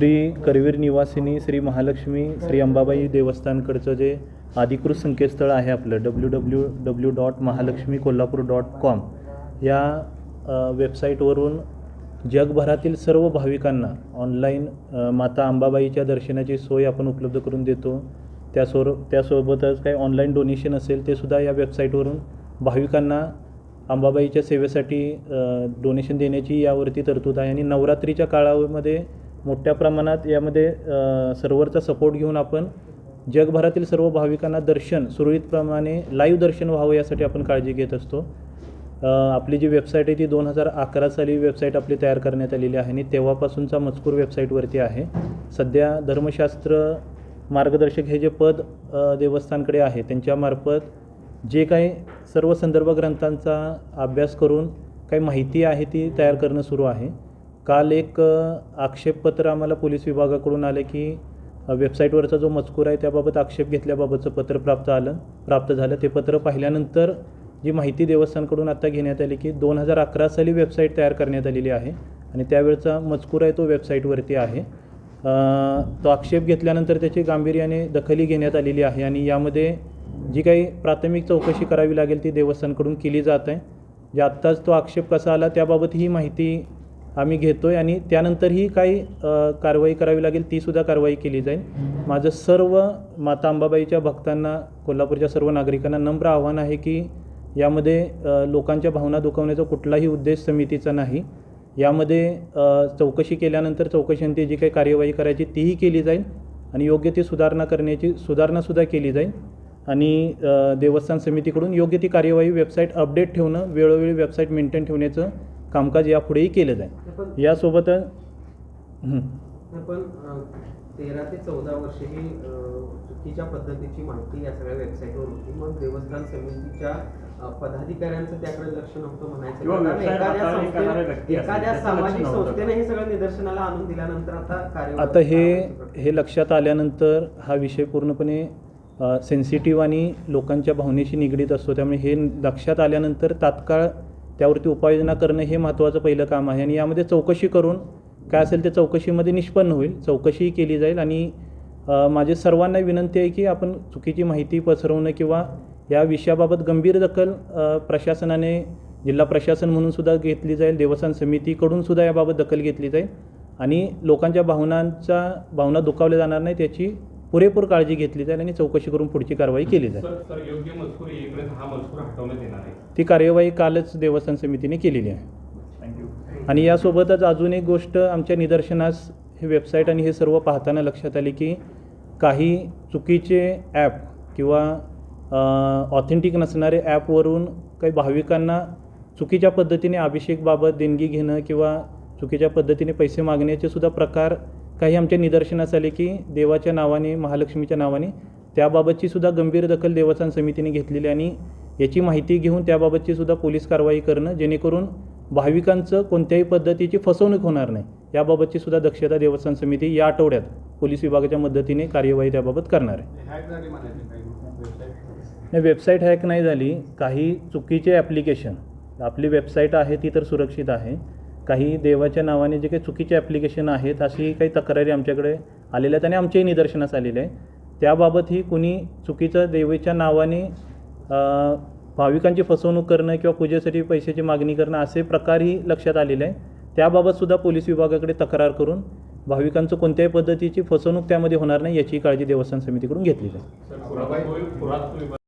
श्री करवीर निवासिनी श्री महालक्ष्मी श्री अंबाबाई देवस्थानकडचं जे अधिकृत संकेतस्थळ आहे आपलं W W W dot Mahalakshmi Kolhapur dot com या वेबसाईटवरून जगभरातील सर्व भाविकांना ऑनलाईन माता अंबाबाईच्या दर्शनाची सोय आपण उपलब्ध करून देतो. त्यासोर त्यासोबतच काही ऑनलाईन डोनेशन असेल ते सुद्धा या वेबसाईटवरून भाविकांना अंबाबाईच्या सेवेसाठी डोनेशन देण्याची यावरती तरतूद आहे. आणि नवरात्रीच्या काळामध्ये मोठ्या प्रमाणात यामध्ये सर्वरचा सर्व्हरचा सपोर्ट घेऊन आपण जगभरातील सर्व भाविकांना दर्शन सुरळीतप्रमाणे लाईव्ह दर्शन व्हावं यासाठी आपण काळजी घेत असतो. आपली जी वेबसाईट आहे ती दोन हजार अकरा साली वेबसाईट आपली तयार करण्यात आलेली आहे आणि तेव्हापासूनचा मजकूर वेबसाईटवरती आहे. सध्या धर्मशास्त्र मार्गदर्शक हे जे पद देवस्थानकडे आहे त्यांच्यामार्फत जे काही सर्व संदर्भ ग्रंथांचा अभ्यास करून काही माहिती आहे ती तयार करणं सुरू आहे. काल एक आक्षेपपत्र आम्हाला पोलीस विभागाकडून आलं की वेबसाईटवरचा जो मजकूर आहे त्याबाबत आक्षेप घेतल्याबाबतचं पत्र प्राप्त आलं प्राप्त झालं. ते पत्र पाहिल्यानंतर जी माहिती देवस्थानकडून आत्ता घेण्यात आली की दोन हजार अकरा साली वेबसाईट तयार करण्यात आलेली आहे आणि त्यावेळचा मजकूर आहे तो वेबसाईटवरती आहे. तो आक्षेप घेतल्यानंतर त्याची गांभीर्याने दखली घेण्यात आलेली आहे आणि यामध्ये जी काही प्राथमिक चौकशी करावी लागेल ती देवस्थानकडून केली जात आहे. जे आत्ताच तो आक्षेप कसा आला त्याबाबत ही माहिती आम्ही घेतो आहे आणि त्यानंतरही काही कारवाई करावी लागेल तीसुद्धा कारवाई केली जाईल. माझं सर्व माता अंबाबाईच्या भक्तांना कोल्हापूरच्या सर्व नागरिकांना नम्र आव्हान आहे की यामध्ये लोकांच्या भावना दुखवण्याचा कुठलाही उद्देश समितीचा नाही. यामध्ये चौकशी केल्यानंतर चौकशीनंतर जी काही कार्यवाही करायची तीही केली जाईल आणि योग्य ती सुधारणा करण्याची सुधारणासुद्धा केली जाईल. आणि देवस्थान समितीकडून योग्य ती कार्यवाही वेबसाईट अपडेट ठेवणं वेळोवेळी वेबसाईट मेंटेन ठेवण्याचं कामकाज यापुढेही केलं जाईल. हं. पण तेरा ते चौदा वर्षे ही चुकीच्या पद्धतीची माहिती या सगळ्या वेबसाईटवर होती. मग देवस्थान समितीच्या पदाधिकाऱ्यांचं त्याकडे लक्ष नव्हतं म्हणायचं. एखाद्या सामाजिक. संस्थेने हे सगळं निदर्शनाला आणून दिल्यानंतर आता हे हे लक्षात आल्यानंतर हा विषय पूर्णपणे सेन्सिटिव्ह आणि लोकांच्या भावनेशी निगडीत असतो. त्यामुळे हे लक्षात आल्यानंतर तात्काळ त्यावरती उपाययोजना करणं हे महत्त्वाचं पहिलं काम आहे. आणि यामध्ये चौकशी करून काय असेल ते चौकशीमध्ये निष्पन्न होईल. चौकशीही केली जाईल. आणि माझे सर्वांना विनंती आहे की आपण चुकीची माहिती पसरवणं किंवा या विषयाबाबत गंभीर दखल प्रशासनाने जिल्हा प्रशासन म्हणून सुद्धा घेतली जाईल. देवस्थान समितीकडून सुद्धा याबाबत दखल घेतली जाईल. आणि लोकांच्या भावनांचा भावना दुखावल्या जाणार नाही त्याची पुरेपूर काळजी घेतली जाईल आणि चौकशी करून पुढची कारवाई केली जाईल. ती कार्यवाही कालच देवस्थान समितीने केलेली आहे. थँक्यू आणि यासोबतच अजून एक गोष्ट आमच्या निदर्शनास हे वेबसाईट आणि हे सर्व पाहताना लक्षात आले की काही चुकीचे ॲप किंवा ऑथेंटिक नसणारे ॲपवरून काही भाविकांना चुकीच्या पद्धतीने अभिषेकबाबत देणगी घेणं किंवा चुकीच्या पद्धतीने पैसे मागण्याचे सुद्धा प्रकार काही आमच्या निदर्शनास आले की देवाच्या नावाने महालक्ष्मीच्या नावाने त्याबाबतची सुद्धा गंभीर दखल देवस्थान समितीने घेतलेली आणि याची माहिती घेऊन त्याबाबतची सुद्धा पोलीस कारवाई करणं जेणेकरून भाविकांचं कोणत्याही पद्धतीची फसवणूक होणार नाही. याबाबतची सुद्धा दक्षता देवस्थान समिती या आठवड्यात पोलीस विभागाच्या मदतीने कार्यवाही त्याबाबत करणार आहे. नाही वेबसाईट हॅक नाही झाली. काही चुकीचे ॲप्लिकेशन. आपली वेबसाईट आहे ती तर सुरक्षित आहे. काही देवाच्या नावाने जे काही चुकीचे ॲप्लिकेशन आहेत अशी काही तक्रारी आमच्याकडे आलेल्या आहेत आणि आमच्याही निदर्शनास आलेल्या आहे. त्याबाबतही कुणी चुकीचं देवीच्या नावाने भाविकांची फसवणूक करणं किंवा पूजेसाठी पैशाची मागणी करणं असे प्रकारही लक्षात आलेले आहे त्याबाबतसुद्धा पोलीस विभागाकडे तक्रार करून भाविकांचं कोणत्याही पद्धतीची फसवणूक त्यामध्ये होणार नाही याची काळजी देवस्थान समितीकडून घेतली जाईल